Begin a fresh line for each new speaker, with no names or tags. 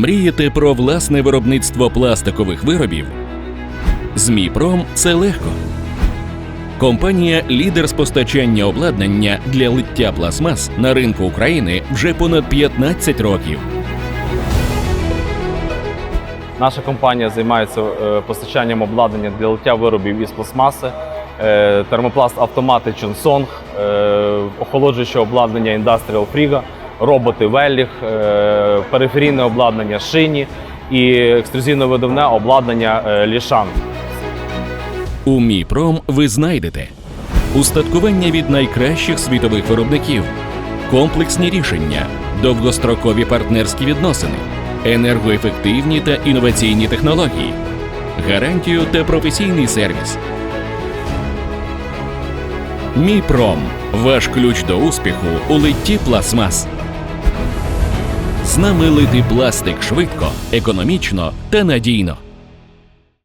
Мрієте про власне виробництво пластикових виробів? ЗМІПРОМ це легко. Компанія лідер з постачання обладнання для лиття пластмас на ринку України вже понад 15 років.
Наша компанія займається е, постачанням обладнання для лиття виробів із пластмаси, е, термопласт автомати Чонсонг, е, охолоджуюче обладнання Industrial Friga, роботи Велліх, е, периферійне обладнання Шині і екструзивно-видавне обладнання е, Лішан.
У МІПРОМ ви знайдете устаткування від найкращих світових виробників, комплексні рішення, довгострокові партнерські відносини, енергоефективні та інноваційні технології, гарантію та професійний сервіс. МІПРОМ ваш ключ до успіху у литті пластмас. З нами лити пластик швидко, економічно та надійно.